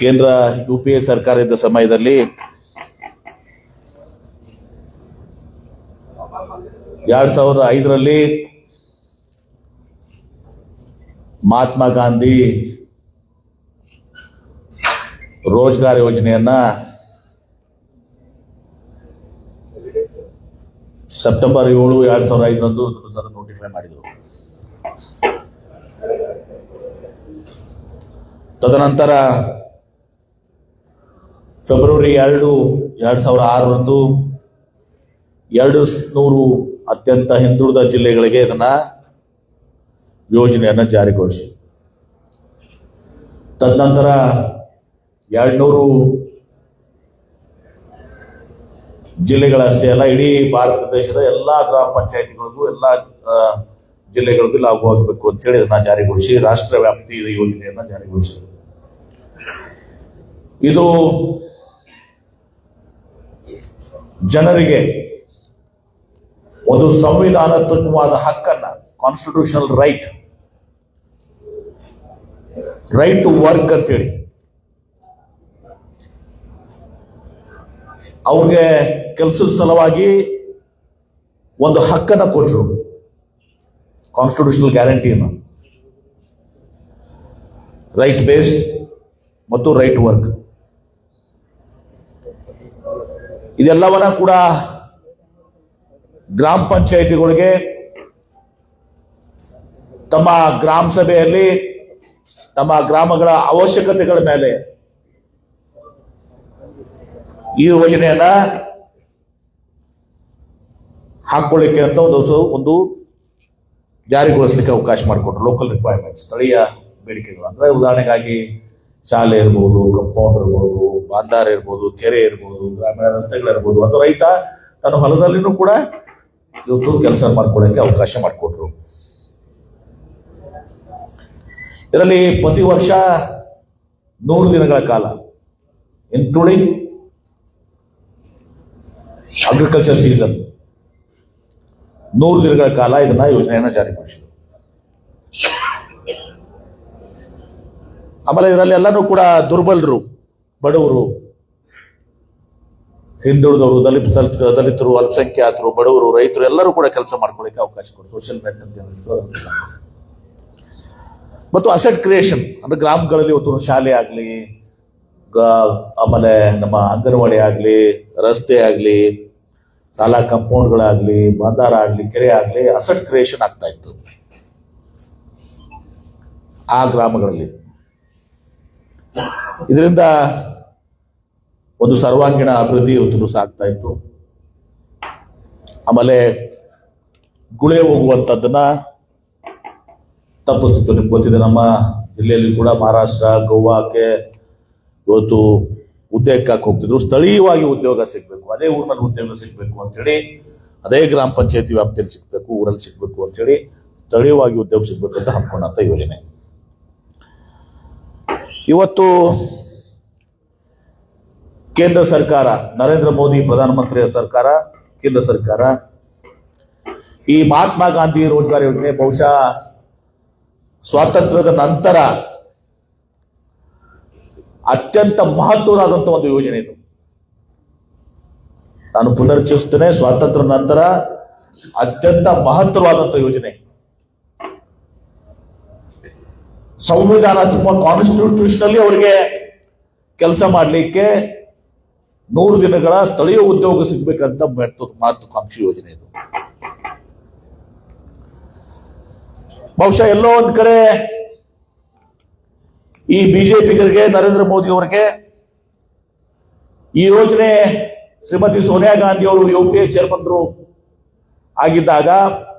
ಕೇಂದ್ರ you P A ಸರ್ಕಾರ ಇದ್ದ ಸಮಯದಲ್ಲಿ ಎರಡ್ ಸಾವಿರದ ಐದರಲ್ಲಿ ಮಹಾತ್ಮ ಗಾಂಧಿ ರೋಜ್ಗಾರ್ ಯೋಜನೆಯನ್ನ ಸೆಪ್ಟೆಂಬರ್ ಏಳು ಎರಡ್ ಸಾವಿರದ ಐದರಂದು ನೋಟಿಫೈ ಮಾಡಿದರು. ತದನಂತರ ಫೆಬ್ರವರಿ ಎರಡು ಎರಡು ಸಾವಿರ ಆರರಂದು ಎರಡು ನೂರು ಅತ್ಯಂತ ಹಿಂದುಳಿದ ಜಿಲ್ಲೆಗಳಿಗೆ ಇದನ್ನ ಯೋಜನೆಯನ್ನ ಜಾರಿಗೊಳಿಸಿ. ತದನಂತರ ಎರಡ್ನೂರು ಜಿಲ್ಲೆಗಳಷ್ಟೇ ಅಲ್ಲ, ಇಡೀ ಭಾರತ ದೇಶದ ಎಲ್ಲಾ ಗ್ರಾಮ ಪಂಚಾಯತಿಗಳಿಗೂ ಎಲ್ಲಾ ಜಿಲ್ಲೆಗಳಿಗೂ ಲಾಭವಾಗಬೇಕು ಆಗಬೇಕು ಅಂತ ಹೇಳಿ ಇದನ್ನ ಜಾರಿಗೊಳಿಸಿ, ರಾಷ್ಟ್ರ ವ್ಯಾಪ್ತಿ ಯೋಜನೆಯನ್ನ ಜಾರಿಗೊಳಿಸಿದರು ಇದು ಜನರಿಗೆ ಒಂದು ಸಂವಿಧಾನಾತ್ಮಕವಾದ ಹಕ್ಕನ್ನ constitutional right right to work ಅಂತೇಳಿ. ಅವ್ರಿಗೆ ಕೆಲಸದ ಸಲುವಾಗಿ ಒಂದು ಹಕ್ಕನ್ನ ಕೊಟ್ಟರು ಕಾನ್ಸ್ಟಿಟ್ಯೂಷನಲ್ ಗ್ಯಾರಂಟಿಯನ್ನು ರೈಟ್ ಬೇಸ್ಡ್ ಮತ್ತು ರೈಟ್ ವರ್ಕ್ ಇದೆಲ್ಲವನ್ನ ಕೂಡ ಗ್ರಾಮ ಪಂಚಾಯಿತಿಗಳಿಗೆ ತಮ್ಮ ಗ್ರಾಮ ಸಭೆಯಲ್ಲಿ ತಮ್ಮ ಗ್ರಾಮಗಳ ಅವಶ್ಯಕತೆಗಳ ಮೇಲೆ ಈ ಯೋಜನೆಯನ್ನ ಹಾಕೊಳ್ಳಿಕ್ಕೆ ಅಂತ ಒಂದು ಒಂದು ಜಾರಿಗೊಳಿಸಲಿಕ್ಕೆ ಅವಕಾಶ ಮಾಡಿಕೊಟ್ರು. ಲೋಕಲ್ ರಿಕ್ವೈರ್ಮೆಂಟ್ ಸ್ಥಳೀಯ ಬೇಡಿಕೆಗಳು. ಅಂದ್ರೆ ಉದಾಹರಣೆಗಾಗಿ ಶಾಲೆ ಇರ್ಬೋದು ಕಂಪೌಂಡ್ ಇರ್ಬೋದು ಬಾಂದಾರ ಇರ್ಬೋದು, ಕೆರೆ ಇರ್ಬೋದು, ಗ್ರಾಮೀಣ ರಸ್ತೆಗಳಿರ್ಬೋದು, ಅಥವಾ ರೈತ ತನ್ನ ಹೊಲದಲ್ಲಿನೂ ಕೂಡ ಇವತ್ತು ಕೆಲಸ ಮಾಡ್ಕೊಳ್ಳೋಕೆ ಅವಕಾಶ ಮಾಡಿಕೊಟ್ರು. ಇದರಲ್ಲಿ ಪ್ರತಿ ವರ್ಷ ನೂರು ದಿನಗಳ ಕಾಲ ಇನ್ಕ್ಲೂಡಿಂಗ್ ಅಗ್ರಿಕಲ್ಚರ್ ಸೀಸನ್ ನೂರು ದಿನಗಳ ಕಾಲ ಇದನ್ನ ಯೋಜನೆಯನ್ನ ಜಾರಿಗೊಳಿಸಿದರು ಆಮೇಲೆ ಇದರಲ್ಲಿ ಎಲ್ಲರೂ ಕೂಡ ದುರ್ಬಲರು. ಬಡವರು, ಹಿಂದುಳಿದವರು, ದಲಿತ ದಲಿತರು, ಅಲ್ಪಸಂಖ್ಯಾತರು, ಬಡವರು, ರೈತರು ಎಲ್ಲರೂ ಕೂಡ ಕೆಲಸ ಮಾಡ್ಕೊಳ್ಳಿಕ್ಕೆ ಅವಕಾಶ ಕೊಡು ಸೋಷಿಯಲ್ ನೆಟ್ ಅಂತ ಮತ್ತು ಅಸೆಟ್ ಕ್ರಿಯೇಷನ್ ಅಂದ್ರೆ ಗ್ರಾಮಗಳಲ್ಲಿ ಒಂದು ಶಾಲೆ ಆಗಲಿ ಆಮೇಲೆ ನಮ್ಮ ಅಂಗನವಾಡಿ ಆಗಲಿ, ರಸ್ತೆ ಆಗಲಿ ಸಾಲ ಕಂಪೌಂಡ್ಗಳಾಗಲಿ ಬಂದಾರ ಆಗಲಿ, ಕೆರೆ ಆಗಲಿ ಅಸೆಟ್ ಕ್ರಿಯೇಷನ್ ಆಗ್ತಾ ಇತ್ತು. ಆ ಗ್ರಾಮಗಳಲ್ಲಿ. ಇದರಿಂದ ಒಂದು ಸರ್ವಾಂಗೀಣ ಅಭಿವೃದ್ಧಿ ಇವತ್ತು ಆಗ್ತಾ ಇತ್ತು. ಆಮೇಲೆ ಗುಳೆ ಹೋಗುವಂಥದ್ದನ್ನ ತಪ್ಪಿಸ್ತಿತ್ತು. ನಿಮ್ಗೆ ಗೊತ್ತಿದೆ, ನಮ್ಮ ಜಿಲ್ಲೆಯಲ್ಲಿ ಕೂಡ ಮಹಾರಾಷ್ಟ್ರ, ಗೋವಾಕ್ಕೆ ಇವತ್ತು ಉದ್ಯೋಗಕ್ಕೆ ಹೋಗ್ತಿದ್ರು. ಸ್ಥಳೀಯವಾಗಿ ಉದ್ಯೋಗ ಸಿಗ್ಬೇಕು, ಅದೇ ಊರಿನಲ್ಲಿ ಉದ್ಯೋಗ ಸಿಗ್ಬೇಕು ಅಂತೇಳಿ, ಅದೇ ಗ್ರಾಮ ಪಂಚಾಯತಿ ವ್ಯಾಪ್ತಿಯಲ್ಲಿ ಸಿಗ್ಬೇಕು, ಊರಲ್ಲಿ ಸಿಗ್ಬೇಕು ಅಂತೇಳಿ ಸ್ಥಳೀಯವಾಗಿ ಉದ್ಯೋಗ ಸಿಗ್ಬೇಕು ಅಂತ ಹಮ್ಮಿಕೊಂಡಂತ ಯೋಜನೆ. ಇವತ್ತು ಕೇಂದ್ರ ಸರ್ಕಾರ, ನರೇಂದ್ರ ಮೋದಿ ಪ್ರಧಾನಮಂತ್ರಿಯ ಸರ್ಕಾರ, ಕೇಂದ್ರ ಸರ್ಕಾರ. ಈ ಮಹಾತ್ಮ ಗಾಂಧಿ ರೋಜ್ಗಾರ್ ಯೋಜನೆ ಬಹುಶಃ ಸ್ವಾತಂತ್ರ್ಯದ ನಂತರ ಅತ್ಯಂತ ಮಹತ್ವದಾದಂತ ಒಂದು ಯೋಜನೆ ಇದು. ನಾನು ಪುನರ್ಚಿಸುತ್ತೇನೆ ಸ್ವಾತಂತ್ರ್ಯ ನಂತರ ಅತ್ಯಂತ ಮಹತ್ವವಾದಂತ ಯೋಜನೆ. ಸಂವಿಧಾನ ಸಂವಿಧಾನಾತ್ಮಕ ಕಾನ್ಸ್ಟಿಟ್ಯೂಷನಲ್ಲಿ ಅವರಿಗೆ ಕೆಲಸ ಮಾಡಲಿಕ್ಕೆ ನೂರು ದಿನಗಳ ಸ್ಥಳೀಯ ಉದ್ಯೋಗ ಸಿಗಬೇಕಂತ ಮಹತ್ವಾಕಾಂಕ್ಷಿ ಯೋಜನೆ ಇದು. ಬಹುಶಃ ಎಲ್ಲೋ ಒಂದ್ ಕಡೆ ಈ ಬಿಜೆಪಿಗರಿಗೆ ನರೇಂದ್ರ ಮೋದಿ ಅವರಿಗೆ ಈ ಯೋಜನೆ ಶ್ರೀಮತಿ ಸೋನಿಯಾ ಗಾಂಧಿ ಅವರು ಯು ಪಿ ಎ ಆಗಿದ್ದಾಗ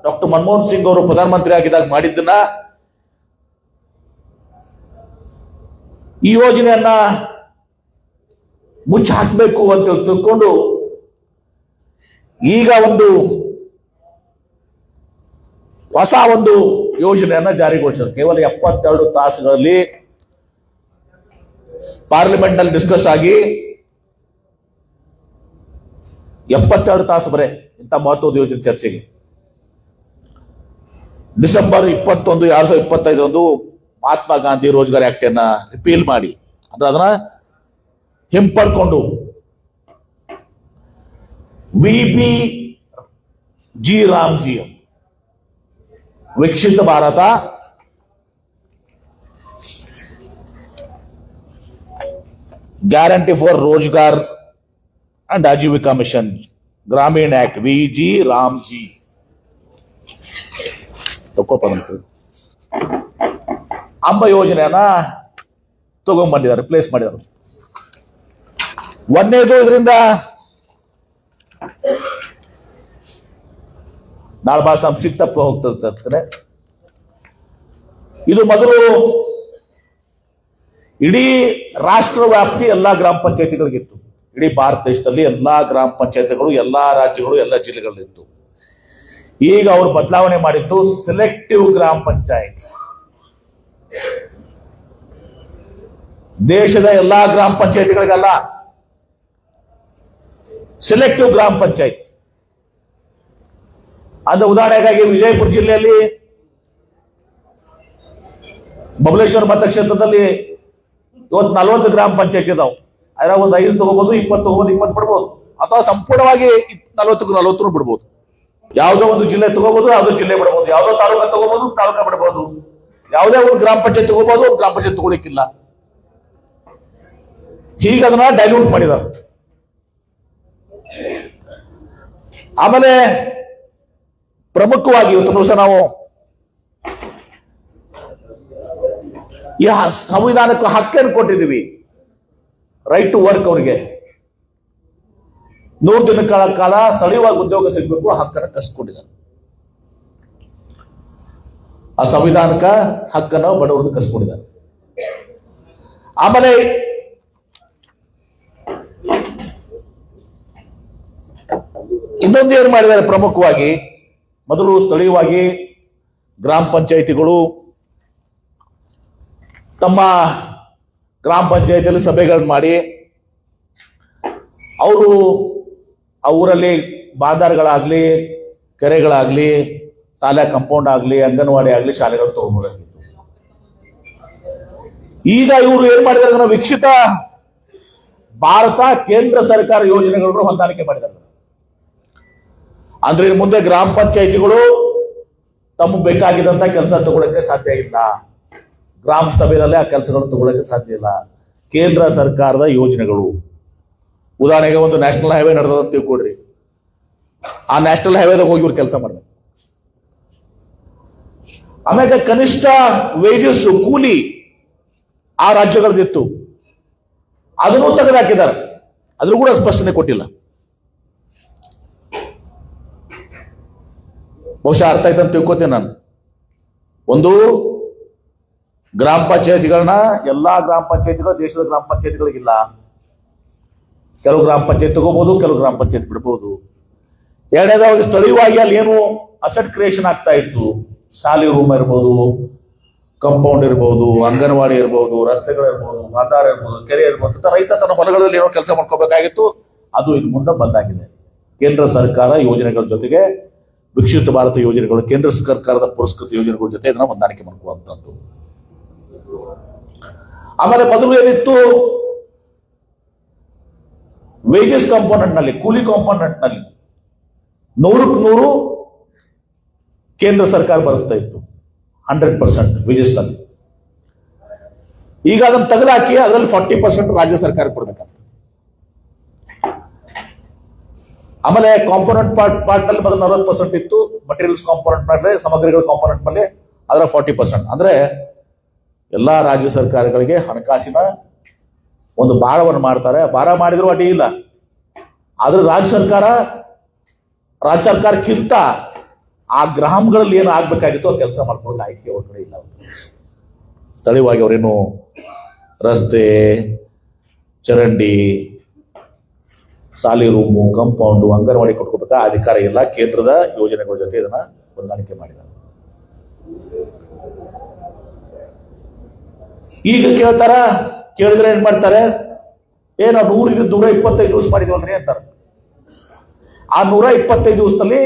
ಡಾಕ್ಟರ್ ಮನಮೋಹನ್ ಸಿಂಗ್ ಅವರು ಪ್ರಧಾನಮಂತ್ರಿ ಆಗಿದ್ದಾಗ ಮಾಡಿದ್ದನ್ನ ಈ ಯೋಜನೆಯನ್ನ ಮುಚ್ಚಿ ಹಾಕಬೇಕು ಅಂತ ತಿಳ್ಕೊಂಡು ಈಗ ಒಂದು ಹೊಸ ಒಂದು ಯೋಜನೆಯನ್ನ ಜಾರಿಗೊಳಿಸಿದ್ರು. ಕೇವಲ ಎಪ್ಪತ್ತೆರಡು ತಾಸುಗಳಲ್ಲಿ ಪಾರ್ಲಿಮೆಂಟ್ನಲ್ಲಿ ಡಿಸ್ಕಸ್ ಆಗಿ ಎಪ್ಪತ್ತೆರಡು ತಾಸು ಬರೇ ಇಂಥ ಮಹತ್ವದ ಯೋಜನೆ ಚರ್ಚೆಗೆ. ಡಿಸೆಂಬರ್ ಇಪ್ಪತ್ತೊಂದು, ಎರಡ್ ಸಾವಿರದ ಇಪ್ಪತ್ತೈದರಂದು ಮಹಾತ್ಮ ಗಾಂಧಿ ರೋಜ್ಗಾರ್ ಆಕ್ಟ್ ಅನ್ನ ರಿಪೀಲ್ ಮಾಡಿ. ಅಂದ್ರೆ ಅದನ್ನ ಹಿಂಪಡ್ಕೊಂಡು V B G Ramji Viksit Bharat guarantee for Rozgar and Ajeevika mission Gramin act V G Ramji ತಗೋಪ ಅಂಬ ಯೋಜನೆಯನ್ನ ತಗೊಂಡ್ಬಂದಿದ್ದಾರೆ ರಿಪ್ಲೇಸ್ ಮಾಡಿದ್ದಾರೆ ಒಂದನೇದು ಇದರಿಂದ ನಾಳೆ ಭಾಳ ಸಂಕ್ಷಿಪ್ತ ಹೋಗ್ತದೆ ಇದು ಮೊದಲು ಇಡೀ ರಾಷ್ಟ್ರ ವ್ಯಾಪ್ತಿ ಎಲ್ಲಾ ಗ್ರಾಮ ಪಂಚಾಯತಿಗಳಿಗಿತ್ತು. ಇಡೀ ಭಾರತ ದೇಶದಲ್ಲಿ ಎಲ್ಲಾ ಗ್ರಾಮ ಪಂಚಾಯತಿಗಳು, ಎಲ್ಲಾ ರಾಜ್ಯಗಳು, ಎಲ್ಲ ಜಿಲ್ಲೆಗಳಲ್ಲಿತ್ತು. ಈಗ ಅವರು ಬದಲಾವಣೆ ಮಾಡಿದ್ದು ಸೆಲೆಕ್ಟಿವ್ ಗ್ರಾಮ ಪಂಚಾಯತ್. ದೇಶದ ಎಲ್ಲಾ ಗ್ರಾಮ ಪಂಚಾಯತಿಗಳಿಗಲ್ಲ. ಸೆಲೆಕ್ಟಿವ್ ಗ್ರಾಮ ಪಂಚಾಯತ್ ಅಂದ್ರೆ ಉದಾಹರಣೆಗಾಗಿ ವಿಜಯಪುರ ಜಿಲ್ಲೆಯಲ್ಲಿ ಬಬಲೇಶ್ವರ ಮತಕ್ಷೇತ್ರದಲ್ಲಿ ಇವತ್ತು ನಲವತ್ತು ಗ್ರಾಮ ಪಂಚಾಯತ್ ಇದಾವೆ. ಅದರ ಒಂದು ಐದು ತಗೋಬಹುದು ಇಪ್ಪತ್ತು ತಗೋಬಹುದು ಇಪ್ಪತ್ತು ಬಿಡ್ಬೋದು. ಅಥವಾ ಸಂಪೂರ್ಣವಾಗಿ ನಲವತ್ತಕ್ಕೂ ನಲವತ್ತು ಬಿಡ್ಬೋದು. ಯಾವುದೋ ಒಂದು ಜಿಲ್ಲೆ ತಗೋಬಹುದು ಯಾವುದೋ ಜಿಲ್ಲೆ ಬಿಡಬಹುದು ಯಾವುದೋ ತಾಲೂಕ ತಗೋಬಹುದು ತಾಲೂಕ ಬಿಡಬಹುದು ಯಾವುದೇ ಒಂದು ಗ್ರಾಮ ಪಂಚಾಯತ್ ತಗೋಬಹುದು ಗ್ರಾಮ ಪಂಚಾಯತ್ ತಗೋಲಿಕ್ಕಿಲ್ಲ ಹೀಗೆ ಅದನ್ನ ಡೈಲ್ಯೂಟ್ ಮಾಡಿದ್ದಾರೆ. ಆಮೇಲೆ ಪ್ರಮುಖವಾಗಿ ಇವತ್ತು ದಿವಸ ನಾವು ಈ ಸಂವಿಧಾನಕ್ಕೆ ಹಕ್ಕನ್ನು ಕೊಟ್ಟಿದ್ದೀವಿ. ರೈಟ್ ಟು ವರ್ಕ್ ಅವರಿಗೆ. ನೂರು ದಿನಗಳ ಕಾಲ ಸ್ಥಳೀಯವಾಗಿ ಉದ್ಯೋಗ ಸಿಗಬೇಕು, ಹಕ್ಕನ್ನು ಕಸ್ಕೊಂಡಿದ್ದಾರೆ. ಆ ಸಂವಿಧಾನಕ ಹಕ್ಕನ್ನು ಬಡವರನ್ನು ಕಸ್ಕೊಂಡಿದ್ದಾರೆ. ಆಮೇಲೆ ಇನ್ನೊಂದು ಏನು ಮಾಡಿದ್ದಾರೆ ಪ್ರಮುಖವಾಗಿ? ಮೊದಲು ಸ್ಥಳೀಯವಾಗಿ ಗ್ರಾಮ ಪಂಚಾಯಿತಿಗಳು ತಮ್ಮ ಗ್ರಾಮ ಪಂಚಾಯಿತಿಯಲ್ಲಿ ಸಭೆಗಳನ್ನು ಮಾಡಿ, ಅವರು ಆ ಊರಲ್ಲಿ ಬಾದಾರ್ಗಳಾಗ್ಲಿ ಕೆರೆಗಳಾಗ್ಲಿ, ಶಾಲೆ ಕಂಪೌಂಡ್ ಆಗಲಿ, ಅಂಗನವಾಡಿ ಆಗಲಿ ಶಾಲೆಗಳು ತಗೊಂಡ್ಬರೋದಿತ್ತು ಈಗ ಇವರು ಏನ್ ಮಾಡಿದಾರೆ ವೀಕ್ಷಿತ ಭಾರತ ಕೇಂದ್ರ ಸರ್ಕಾರ ಯೋಜನೆಗಳನ್ನು ಹೊಂದಾಣಿಕೆ ಮಾಡಿದ್ದಾರೆ. ಅಂದ್ರೆ ಮುಂದೆ ಗ್ರಾಮ ಪಂಚಾಯಿತಿಗಳು ತಮಗೆ ಬೇಕಾಗಿದ್ದಂತ ಕೆಲಸ ತಗೊಳಕ್ಕೆ ಸಾಧ್ಯ ಇಲ್ಲ. ಗ್ರಾಮ ಸಭೆಯಲ್ಲಿ ಆ ಕೆಲಸಗಳನ್ನು ತಗೊಳಕ್ಕೆ ಸಾಧ್ಯ ಇಲ್ಲ. ಕೇಂದ್ರ ಸರ್ಕಾರದ ಯೋಜನೆಗಳು. ಉದಾಹರಣೆಗೆ ಒಂದು ನ್ಯಾಷನಲ್ ಹೈವೇ ನಡೆದ ತಿಳ್ಕೊಡ್ರಿ ಆ ನ್ಯಾಷನಲ್ ಹೈವೇದಾಗ ಹೋಗಿ ಇವ್ರು ಕೆಲಸ ಮಾಡಬೇಕು. ಆಮೇಲೆ ಕನಿಷ್ಠ ವೇಜಸ್ ಕೂಲಿ ಆ ರಾಜ್ಯಗಳದಿತ್ತು ಅದನ್ನು ತೆಗೆದುಹಾಕಿದ್ದಾರೆ ಅದ್ರೂ ಕೂಡ ಸ್ಪಷ್ಟನೆ ಕೊಟ್ಟಿಲ್ಲ. ಬಹುಶಃ ಅರ್ಥ ಆಯ್ತು ಅಂತ ತಿಳ್ಕೊತೀನಿ ನಾನು. ಒಂದು ಗ್ರಾಮ ಪಂಚಾಯತಿಗಳನ್ನ ಎಲ್ಲಾ ಗ್ರಾಮ ಪಂಚಾಯತಿಗಳು ದೇಶದ ಗ್ರಾಮ ಪಂಚಾಯತಿಗಳಿಗಿಲ್ಲ. ಕೆಲವು ಗ್ರಾಮ ಪಂಚಾಯತ್ ತಗೋಬಹುದು ಕೆಲವು ಗ್ರಾಮ ಪಂಚಾಯತ್ ಬಿಡಬಹುದು ಎರಡನೇದಾಗಿ ಸ್ಥಳೀಯವಾಗಿ ಅಲ್ಲಿ ಏನು ಅಸೆಟ್ ಕ್ರಿಯೇಷನ್ ಆಗ್ತಾ ಇತ್ತು. ಶಾಲೆ ರೂಮ್ ಇರ್ಬೋದು ಕಂಪೌಂಡ್ ಇರ್ಬೋದು, ಅಂಗನವಾಡಿ ಇರ್ಬೋದು ರಸ್ತೆಗಳಿರ್ಬೋದು ಆಧಾರ ಇರ್ಬೋದು, ಕೆರೆ ಇರ್ಬೋದು ಅಂತ ರೈತ ತನ್ನ ಹೊಲಗಳಲ್ಲಿ ಏನೋ ಕೆಲಸ ಮಾಡ್ಕೋಬೇಕಾಗಿತ್ತು. ಅದು ಇದು ಮುಂದೆ ಬಂದಾಗಿದೆ. ಕೇಂದ್ರ ಸರ್ಕಾರ ಯೋಜನೆಗಳ ಜೊತೆಗೆ ವಿಕಸಿತ ಭಾರತ ಯೋಜನೆಗಳು, ಕೇಂದ್ರ ಸರ್ಕಾರದ ಪುರಸ್ಕೃತ ಯೋಜನೆಗಳ ಜೊತೆ ಇದನ್ನ ಹೊಂದಾಣಿಕೆ ಮಾಡ್ಕೊಳ್ಳುವಂಥದ್ದು ಆಮೇಲೆ ಮೊದಲು ಏನಿತ್ತು? ವೇಜಸ್ ಕಾಂಪೋನೆಂಟ್ನಲ್ಲಿ, ಕೂಲಿ ಕಾಂಪೋನೆಂಟ್ನಲ್ಲಿ ನೂರಕ್ಕೆ ನೂರು ಕೇಂದ್ರ ಸರ್ಕಾರ ಭರಿಸ್ತಾ ಇತ್ತು. ಹಂಡ್ರೆಡ್ ಪರ್ಸೆಂಟ್ ವೇಜಸ್ನಲ್ಲಿ. ಈಗ ಅದನ್ನು ತೆಗೆದಾಕಿ ಅದರಲ್ಲಿ ಫಾರ್ಟಿ ಪರ್ಸೆಂಟ್ ರಾಜ್ಯ ಸರ್ಕಾರ ಕೊಡ್ಬೇಕಂತ ಆಮೇಲೆ ಕಾಂಪೋನೆಂಟ್ ಪಾರ್ಟ್ ಪಾರ್ಟ್ ಅಲ್ಲಿ ಮೊದಲು ನಲವತ್ತು ಪರ್ಸೆಂಟ್ ಇತ್ತು ಮಟೀರಿಯಲ್ಸ್ ಕಾಂಪೋನೆಂಟ್ ಮೇಲೆ ಸಾಮಗ್ರಿಗಳ ಕಾಂಪೋನೆಂಟ್ ಮೇಲೆ ಅದರ ಫಾರ್ಟಿ ಪರ್ಸೆಂಟ್ ಅಂದ್ರೆ ಎಲ್ಲಾ ರಾಜ್ಯ ಸರ್ಕಾರಗಳಿಗೆ ಹಣಕಾಸಿನ ಒಂದು ಭಾರವನ್ನು ಮಾಡ್ತಾರೆ. ಭಾರ ಮಾಡಿದ್ರು ಅಡ್ಡಿ ಇಲ್ಲ. ಆದ್ರೆ ರಾಜ್ಯ ಸರ್ಕಾರ, ರಾಜ್ಯ ಸರ್ಕಾರಕ್ಕಿಂತ ಆ ಗ್ರಾಮಗಳಲ್ಲಿ ಏನು ಆಗ್ಬೇಕಾಗಿತ್ತು ಕೆಲಸ ಮಾಡ್ಕೊಳ್ಳೋಕೆ ಆಯ್ಕೆ ಅವ್ರ ಇಲ್ಲ. ಸ್ಥಳೀಯವಾಗಿ ಅವರೇನು ರಸ್ತೆ, ಚರಂಡಿ ಶಾಲೆ ರೂಮು ಕಂಪೌಂಡು ಅಂಗನವಾಡಿ ಕೊಟ್ಕೋಬೇಕಾ? ಅಧಿಕಾರ ಇಲ್ಲ. ಕೇಂದ್ರದ ಯೋಜನೆಗಳ ಜೊತೆ ಇದನ್ನ ಹೊಂದಾಣಿಕೆ ಮಾಡಿದ್ದಾರೆ. ಈಗ ಕೇಳ್ತಾರ? ಕೇಳಿದ್ರೆ ಏನ್ ಮಾಡ್ತಾರೆ? ಏ ನೂರಿಗೆ ನೂರ ಇಪ್ಪತ್ತೈದು ದಿವಸ ಮಾಡಿದ್ವಲ್ರಿ ಅಂತಾರೆ. ಆ ನೂರ ಇಪ್ಪತ್ತೈದು ದಿವಸದಲ್ಲಿ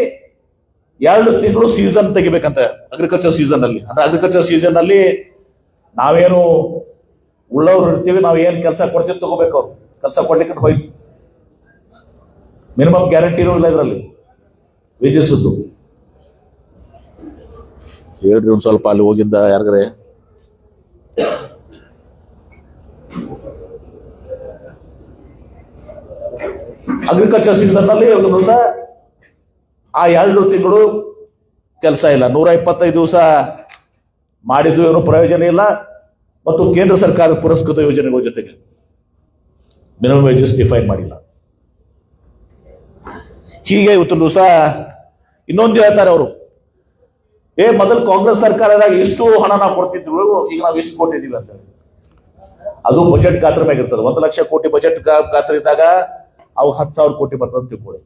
ಎರಡು ತಿಂಗಳು ಸೀಸನ್ ತೆಗಿಬೇಕಂತ ಅಗ್ರಿಕಲ್ಚರ್ ಸೀಸನ್ ಅಲ್ಲಿ. ಅಂದ್ರೆ ಅಗ್ರಿಕಲ್ಚರ್ ಸೀಸನ್ ಅಲ್ಲಿ ನಾವೇನು ಉಳ್ಳವ್ರು ಇರ್ತೀವಿ ನಾವು ಏನ್ ಕೆಲಸ ಕೊಡ್ತೀವಿ ತಗೋಬೇಕು ಅವ್ರು. ಕೆಲಸ ಕೊಡ್ಲಿಕ್ಕೆ ಹೋಯ್ತು. ಮಿನಿಮಮ್ ಗ್ಯಾರಂಟಿನೂ ಇಲ್ಲ ಇದರಲ್ಲಿ. ವೇಜಸ್ಸದ್ದು ಹೇಳ್ರಿ ಒಂದ್ ಸ್ವಲ್ಪ ಅಲ್ಲಿ ಹೋಗಿದ್ದ ಯಾರಿಗಾರೆ? ಅಗ್ರಿಕಲ್ಚರ್ ಸೀಸನ್ನಲ್ಲಿ ಒಂದು ದಿವಸ ಆ ಎರಡು ತಿಂಗಳು ಕೆಲಸ ಇಲ್ಲ. ನೂರ ಇಪ್ಪತ್ತೈದು ದಿವಸ ಮಾಡಿದ್ದು ಏನು ಪ್ರಯೋಜನ ಇಲ್ಲ. ಮತ್ತು ಕೇಂದ್ರ ಸರ್ಕಾರದ ಪುರಸ್ಕೃತ ಯೋಜನೆಗಳ ಜೊತೆಗೆ ಮಿನಿಮಮ್ ವೇಜಸ್ ಡಿಫೈನ್ ಮಾಡಿಲ್ಲ. ಹೀಗೆ ಇವತ್ತು ದಿವಸ ಇನ್ನೊಂದು ಹೇಳ್ತಾರೆ ಅವರು. ಏ, ಮೊದಲು ಕಾಂಗ್ರೆಸ್ ಸರ್ಕಾರದಾಗ ಇಷ್ಟು ಹಣ ನಾವು ಕೊಡ್ತಿದ್ರು, ಈಗ ನಾವು ಇಷ್ಟು ಕೊಟ್ಟಿದ್ದೀವಿ ಅಂತ. ಅದು ಬಜೆಟ್ ಗಾತ್ರ ಮ್ಯಾಗ ಒಂದು ಲಕ್ಷ ಕೋಟಿ ಬಜೆಟ್ ಗಾತ್ರ ಇದ್ದಾಗ ಅವು ಹತ್ತು ಸಾವಿರ ಕೋಟಿ ಬರ್ತದೆ ಅಂತ ತಿಳ್ಕೊಳ್ಳಿ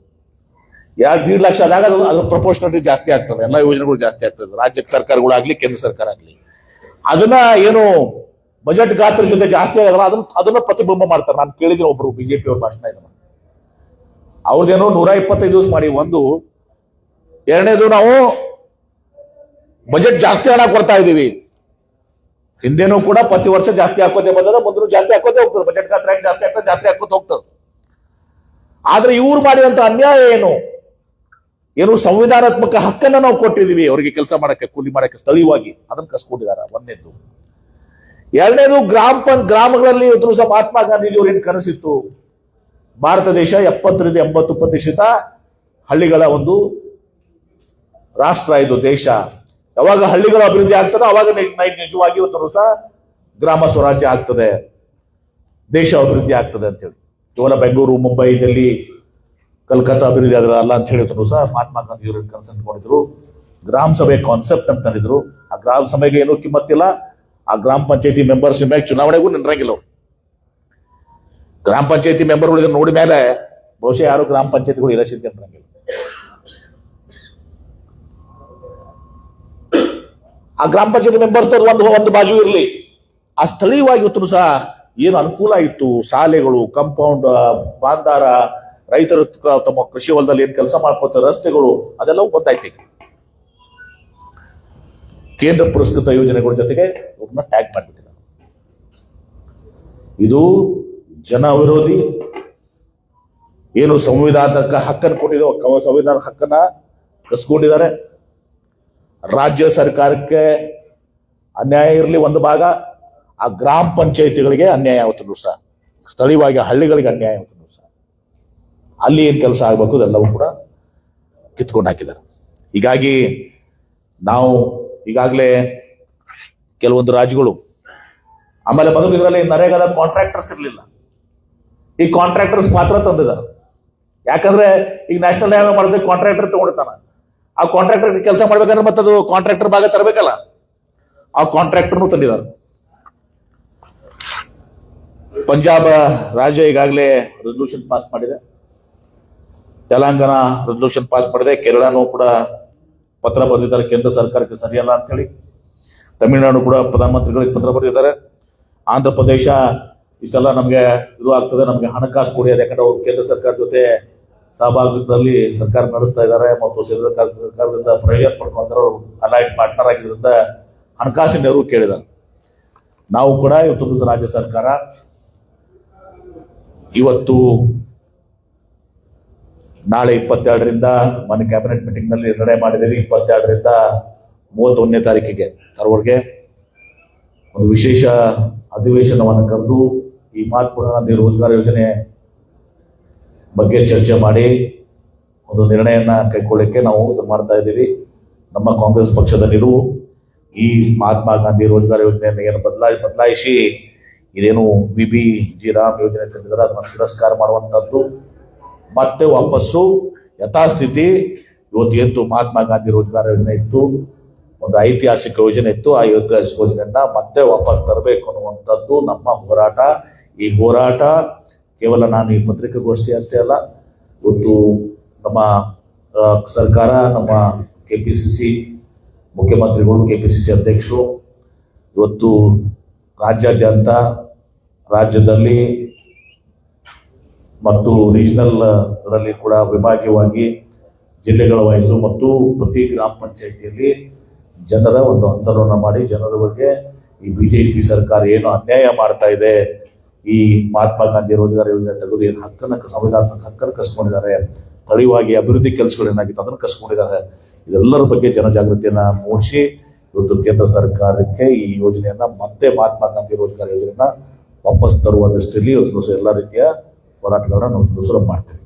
ಎರಡು, ದೀಡ್ ಲಕ್ಷ ಆದಾಗ ಅದು ಅದು ಪ್ರಪೋರ್ಷನಲಿ ಜಾಸ್ತಿ ಆಗ್ತದೆ. ಎಲ್ಲ ಯೋಜನೆಗಳು ಜಾಸ್ತಿ ಆಗ್ತದೆ. ರಾಜ್ಯ ಸರ್ಕಾರಗಳಾಗ್ಲಿ ಕೇಂದ್ರ ಸರ್ಕಾರ ಆಗ್ಲಿ. ಅದನ್ನ ಏನು ಬಜೆಟ್ ಗಾತ್ರ ಜೊತೆ ಜಾಸ್ತಿ ಆಗಲ್ಲ, ಅದನ್ನ ಅದನ್ನ ಪ್ರತಿಬಿಂಬ ಮಾಡ್ತಾರೆ. ನಾನು ಕೇಳಿದ್ರೆ ಒಬ್ರು ಬಿಜೆಪಿ ಅವ್ರ ಭಾಷಣ ಇದನ್ನ. ಅವ್ರದ್ದೇನೋ ನೂರ ಇಪ್ಪತ್ತೈದು ದಿವಸ ಮಾಡಿ ಒಂದು. ಎರಡನೇದು ನಾವು ಬಜೆಟ್ ಜಾಸ್ತಿ ಹಣ ಕೊಡ್ತಾ ಇದ್ದೀವಿ. ಹಿಂದೆನೂ ಕೂಡ ಪ್ರತಿ ವರ್ಷ ಜಾಸ್ತಿ ಹಾಕೋದೇ ಬಂದದ ಮುಂದೆ ಜಾಸ್ತಿ ಹಾಕೋದೇ ಹೋಗ್ತದೆ. ಬಜೆಟ್ ಗಾತ್ರ ಜಾಸ್ತಿ ಹಾಕೋದು ಜಾಸ್ತಿ ಹಾಕೋದು ಹೋಗ್ತದೆ. ಆದ್ರೆ ಇವ್ರು ಮಾಡಿದಂತ ಅನ್ಯಾಯ ಏನು? ಏನು ಸಂವಿಧಾನಾತ್ಮಕ ಹಕ್ಕನ್ನ ನಾವು ಕೊಟ್ಟಿದೀವಿ ಅವರಿಗೆ ಕೆಲಸ ಮಾಡಕ್ಕೆ, ಕೂಲಿ ಮಾಡಕ್ಕೆ ಸ್ಥಳೀಯವಾಗಿ. ಅದನ್ನ ಕಸ್ಕೊಂಡಿದ್ದಾರೆ, ಒಂದೇದ್ದು. ಎರಡನೇದು ಗ್ರಾಮ ಪಂಚ ಗ್ರಾಮಗಳಲ್ಲಿ ಇವತ್ತು ಸಹ ಮಹಾತ್ಮ ಗಾಂಧೀಜಿಯವ್ರ ಏನ್ ಕನಸಿತ್ತು? ಭಾರತ ದೇಶ ಎಪ್ಪತ್ತರಿಂದ ಎಂಬತ್ತು ಪ್ರತಿಶತ ಹಳ್ಳಿಗಳ ಒಂದು ರಾಷ್ಟ್ರ ಇದು ದೇಶ. ಯಾವಾಗ ಹಳ್ಳಿಗಳ ಅಭಿವೃದ್ಧಿ ಆಗ್ತದೆ ಅವಾಗ ನಿಜವಾಗಿ ಒಂದು ಸಹ ಗ್ರಾಮ ಸ್ವರಾಜ್ಯ ಆಗ್ತದೆ. ದೇಶ ಅಭಿವೃದ್ಧಿ ಆಗ್ತದೆ ಅಂತೇಳಿ ಕೇವಲ ಬೆಂಗಳೂರು ಮುಂಬೈ ಡೆಲ್ಲಿ ಕಲ್ಕತ್ತಾ ಅಭಿವೃದ್ಧಿ ಆದ್ರೆ ಅಲ್ಲ ಅಂತ ಹೇಳಿದ್ರು ಸಹ ಮಹಾತ್ಮ ಗಾಂಧಿಯವರು ಕನ್ಸಲ್ಟ್ ಮಾಡಿದ್ರು ಗ್ರಾಮ ಸಭೆ ಕಾನ್ಸೆಪ್ಟ್ ಅಂತ ತಂದಿದ್ರು ಆ ಗ್ರಾಮ ಸಭೆಗೆ ಏನೂ ಕಿಮ್ಮತ್ತಿಲ್ಲ. ಆ ಗ್ರಾಮ ಪಂಚಾಯತಿ ಮೆಂಬರ್ಸ್ ಚುನಾವಣೆಗೂ ನಿಂದ್ರಂಗಿಲ್ಲ ಗ್ರಾಮ ಪಂಚಾಯತಿ ಮೆಂಬರ್ಗಳು ನೋಡಿದ ಮೇಲೆ ಬಹುಶಃ ಯಾರು ಗ್ರಾಮ ಪಂಚಾಯತಿಗಳು ಅಂತ ನಿಂದ್ರಂಗಿಲ್ಲ ಆ ಗ್ರಾಮ ಪಂಚಾಯತಿ ಮೆಂಬರ್ಸ್ ಒಂದು ಒಂದು ಬಾಜು ಇರಲಿ. ಆ ಸ್ಥಳೀಯವಾಗಿ ಇವತ್ತು ಸಹ ಏನು ಅನುಕೂಲ ಇತ್ತು ಶಾಲೆಗಳು ಕಂಪೌಂಡ್ ಬಾಂದಾರ, ರೈತರು ತಮ್ಮ ಕೃಷಿ ಹೊಲದಲ್ಲಿ ಏನು ಕೆಲಸ ಮಾಡ್ಕೊತಾರೆ ರಸ್ತೆಗಳು, ಅದೆಲ್ಲವೂ ಗೊತ್ತಾಯ್ತು ಕೇಂದ್ರ ಪುರಸ್ಕೃತ ಯೋಜನೆಗಳ ಜೊತೆಗೆ ಅವ್ರನ್ನ ಟ್ಯಾಗ್ ಮಾಡಿಬಿಟ್ಟಿದ್ದಾರೆ. ಇದು ಜನ ವಿರೋಧಿ ಏನು ಸಂವಿಧಾನಕ್ಕೆ ಹಕ್ಕನ್ನು ಕೊಟ್ಟಿದೆ ಸಂವಿಧಾನ ಹಕ್ಕನ್ನ ಕಸ್ಕೊಂಡಿದ್ದಾರೆ. ರಾಜ್ಯ ಸರ್ಕಾರಕ್ಕೆ ಅನ್ಯಾಯ ಇರಲಿ ಒಂದು ಭಾಗ, ಆ ಗ್ರಾಮ ಪಂಚಾಯಿತಿಗಳಿಗೆ ಅನ್ಯಾಯ ಆವತ್ತು ಸಹ. ಸ್ಥಳೀಯವಾಗಿ ಹಳ್ಳಿಗಳಿಗೆ ಅನ್ಯಾಯ ಆವತ್ತು ಸಹ. ಅಲ್ಲಿ ಏನು ಕೆಲಸ ಆಗಬೇಕು ಅದೆಲ್ಲವೂ ಕೂಡ ಕಿತ್ಕೊಂಡು ಹಾಕಿದ್ದಾರೆ. ಹೀಗಾಗಿ ನಾವು ಈಗಾಗಲೇ ಕೆಲವೊಂದು ರಾಜ್ಯಗಳು ಆಮೇಲೆ ಮೊದಲು ಇದರಲ್ಲಿ ನರೇಗಾದ ಕಾಂಟ್ರಾಕ್ಟರ್ಸ್ ಇರಲಿಲ್ಲ. ಈ ಕಾಂಟ್ರಾಕ್ಟರ್ಸ್ ಮಾತ್ರ ತಂದಿದ್ದಾರೆ ಯಾಕಂದ್ರೆ ಈಗ ನ್ಯಾಷನಲ್ ಹೈವೇ ಮಾಡಿದ್ರೆ ಕಾಂಟ್ರಾಕ್ಟರ್ ತಗೊಂಡಿರ್ತಾನ. ಆ ಕಾಂಟ್ರಾಕ್ಟರ್ ಕೆಲಸ ಮಾಡ್ಬೇಕಂದ್ರೆ ಮತ್ತೆ ಅದು ಕಾಂಟ್ರಾಕ್ಟರ್ ಭಾಗ ತರಬೇಕಲ್ಲ. ಆ ಕಾಂಟ್ರಾಕ್ಟರ್ನು ತಂದಿದ್ದಾರೆ ಪಂಜಾಬ್ ರಾಜ್ಯ ಈಗಾಗಲೇ ರೆಸಲ್ಯೂಷನ್ ಪಾಸ್ ಮಾಡಿದೆ. ತೆಲಂಗಾಣ ರೆಸಲ್ಯೂಷನ್ ಪಾಸ್ ಮಾಡಿದೆ. ಕೇರಳನೂ ಕೂಡ ಪತ್ರ ಬರೆದಿದ್ದಾರೆ. ಕೇಂದ್ರ ಸರ್ಕಾರಕ್ಕೆ ಸರಿಯಲ್ಲ ಅಂತ ಹೇಳಿ ತಮಿಳುನಾಡು ಕೂಡ ಪ್ರಧಾನಮಂತ್ರಿಗಳಿಗೆ ಪತ್ರ ಬರೆದಿದ್ದಾರೆ. ಆಂಧ್ರ ಪ್ರದೇಶ ಇಷ್ಟೆಲ್ಲ ನಮಗೆ ಇದು ಆಗ್ತದೆ, ನಮಗೆ ಹಣಕಾಸು ಕೊಡಿಯೋದು ಯಾಕಂದ್ರೆ ಅವರು ಕೇಂದ್ರ ಸರ್ಕಾರ ಜೊತೆ ಸಹಭಾಗಿತ್ವದಲ್ಲಿ ಸರ್ಕಾರ ನಡೆಸ್ತಾ ಇದ್ದಾರೆ ಮತ್ತು ಕೇಂದ್ರ ಸರ್ಕಾರದಿಂದ ಪ್ರಯೋಜನ ಪಡ್ಕೊಂಡ್ರೆ ಅವರು ಅಲೈಟ್ ಪಾರ್ಟ್ನರ್ ಆಗಿದ್ದರಿಂದ ಹಣಕಾಸಿನ ನೆರವು ಕೇಳಿದ್ದಾರೆ. ನಾವು ಕೂಡ ಇವತ್ತು ರಾಜ್ಯ ಸರ್ಕಾರ ಇವತ್ತು ನಾಳೆ ಇಪ್ಪತ್ತೆರಡರಿಂದ ಮನೆ ಕ್ಯಾಬಿನೆಟ್ ಮೀಟಿಂಗ್ನಲ್ಲಿ ನಿರ್ಣಯ ಮಾಡಿದ್ದೀವಿ. ಇಪ್ಪತ್ತೆರಡರಿಂದ ಮೂವತ್ತೊಂದನೇ ತಾರೀಕಿಗೆ ತರವರೆಗೆ ಒಂದು ವಿಶೇಷ ಅಧಿವೇಶನವನ್ನು ಕರೆದು ಈ ಮಹಾತ್ಮ ಗಾಂಧಿ ರೋಜ್ಗಾರ್ ಯೋಜನೆ ಬಗ್ಗೆ ಚರ್ಚೆ ಮಾಡಿ ಒಂದು ನಿರ್ಣಯನ ಕೈಗೊಳ್ಳಕ್ಕೆ ನಾವು ಮಾಡ್ತಾ ಇದ್ದೀವಿ. ನಮ್ಮ ಕಾಂಗ್ರೆಸ್ ಪಕ್ಷದ ಈ ಮಹಾತ್ಮ ಗಾಂಧಿ ರೋಜ್ಗಾರ್ ಯೋಜನೆಯನ್ನು ಏನು ಬದಲಾಯಿ, ಬದಲಾಯಿಸಿ ಇದೇನು ವಿ ಬಿ ಜಿ ರಾಮ್ ಯೋಜನೆ ತಂದಿದ್ದಾರೆ ಅದನ್ನು ತಿರಸ್ಕಾರ ಮಾಡುವಂಥದ್ದು ಮತ್ತೆ ವಾಪಸ್ಸು ಯಥಾಸ್ಥಿತಿ ಇವತ್ತು ಎಂತು ಮಹಾತ್ಮ ಗಾಂಧಿ ರೋಜ್ಗಾರ್ ಯೋಜನೆ ಇತ್ತು, ಒಂದು ಐತಿಹಾಸಿಕ ಯೋಜನೆ ಇತ್ತು, ಆ ಐತಿಹಾಸಿಕ ಯೋಜನೆಯನ್ನ ಮತ್ತೆ ವಾಪಸ್ ತರಬೇಕು ಅನ್ನುವಂಥದ್ದು ನಮ್ಮ ಹೋರಾಟ. ಈ ಹೋರಾಟ ಕೇವಲ ನಾನು ಈ ಪತ್ರಿಕಾಗೋಷ್ಠಿ ಅಷ್ಟೇ ಅಲ್ಲ, ಇವತ್ತು ನಮ್ಮ ಸರ್ಕಾರ, ನಮ್ಮ ಕೆ ಪಿ ಸಿ ಸಿ ಮುಖ್ಯಮಂತ್ರಿಗಳು ಕೆ ಪಿ ಸಿ ಸಿ ಅಧ್ಯಕ್ಷರು, ಇವತ್ತು ರಾಜ್ಯಾದ್ಯಂತ ರಾಜ್ಯದಲ್ಲಿ ಮತ್ತು ರೀಜನಲ್ ರಲ್ಲಿ ಕೂಡ ವಿಭಾಗೀಯವಾಗಿ ಜಿಲ್ಲೆಗಳ ವಯಸ್ಸು ಮತ್ತು ಪ್ರತಿ ಗ್ರಾಮ ಪಂಚಾಯಿತಿಯಲ್ಲಿ ಜನರ ಒಂದು ಅಂತರವನ್ನು ಮಾಡಿ ಜನರ ಬಗ್ಗೆ ಈ ಬಿಜೆಪಿ ಸರ್ಕಾರ ಏನು ಅನ್ಯಾಯ ಮಾಡ್ತಾ ಇದೆ ಈ ಮಹಾತ್ಮ ಗಾಂಧಿ ರೋಜಗಾರ ಯೋಜನೆ ತೆಗೆದು ಏನು ಹಕ್ಕನ್ನ ಸಂವಿಧಾನದ ಹಕ್ಕನ್ನು ಕಸ್ಕೊಂಡಿದ್ದಾರೆ ತಳಿವಾಗಿ ಅಭಿವೃದ್ಧಿ ಕೆಲಸಗಳು ಏನಾಗಿತ್ತು ಅದನ್ನು ಕಸ್ಕೊಂಡಿದ್ದಾರೆ. ಇದೆಲ್ಲರ ಬಗ್ಗೆ ಜನಜಾಗೃತಿಯನ್ನ ಮೂಡಿಸಿ ಇವತ್ತು ಕೇಂದ್ರ ಸರ್ಕಾರಕ್ಕೆ ಈ ಯೋಜನೆಯನ್ನ ಮತ್ತೆ ಮಹಾತ್ಮ ಗಾಂಧಿ ರೋಜಗಾರ ಯೋಜನೆಯನ್ನ ವಾಪಸ್ ತರುವ ದೃಷ್ಟಿಯಲ್ಲಿ ಇವತ್ತು ಎಲ್ಲ ರೀತಿಯ ಹೋರಾಟಗಳನ್ನ ನಾವು ಶುರು ಮಾಡ್ತೀವಿ.